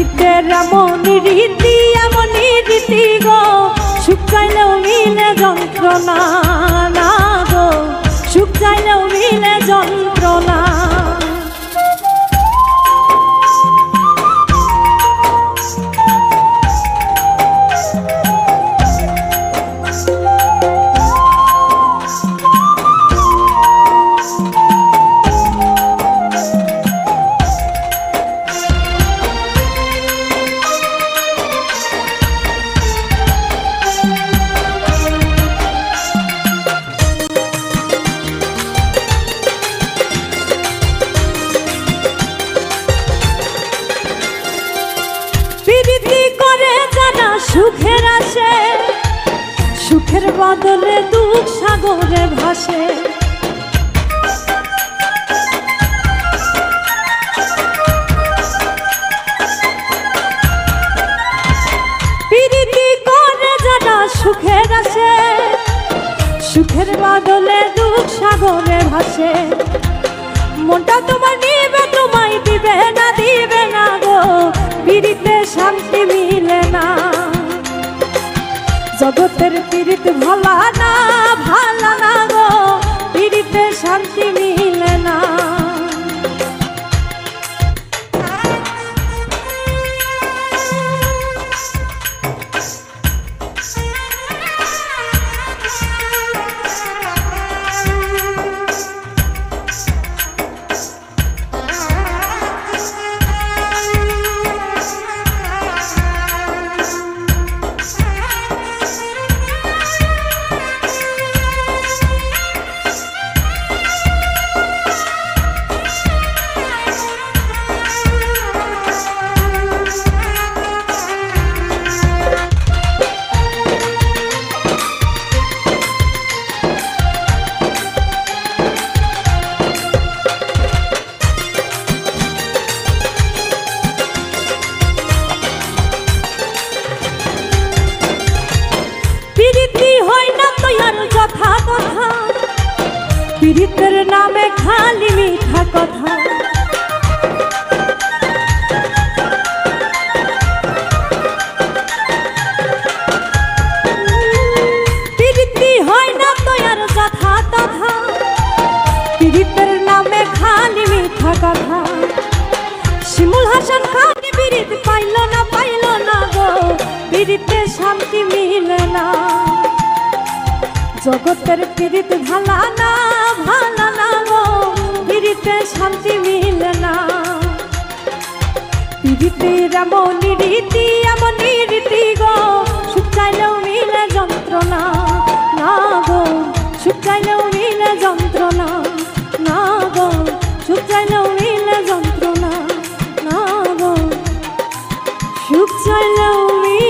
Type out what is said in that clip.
পীড়িতের এমন রীতি এমন রীতি গো। সুখ চাইলেও মিলে যন্ত্রণা না গো। সুখ চাইলেও মিলে যন্ত্রণা বদলে দুঃখ সাগরে ভাসে। সুখের আসে, সুখের বদলে দুঃখ সাগরে ভাসে। মনটা তোমার নিবে, তোমায় দিবে না দিবে না গো। পিড়িতে জগতের পীড়িত ভালা না ভালা না। পীড়িতের নামে খালি মিঠা কথা। প্রীতি হয় না তো আর যথা তথা। পীড়িতের নামে খালি মিঠা কথা। শিমুল হাসান খাকে বিরিত পাইল না পাইল না গো। বিরিতে শান্তি মিলে না। জগতের পীড়িত ভালা না। পিড়িতে শান্তি মিলে না। পিড়িতে এমন রীতি এমন রীতি গো, সুখ চাইলেও মিলে যন্ত্রণা। না গো, সুখ চাইলেও মিলে যন্ত্রণা। না গো, সুখ চাইলেও মিলে যন্ত্রণা। না গো, সুখ চাইলেও মিলে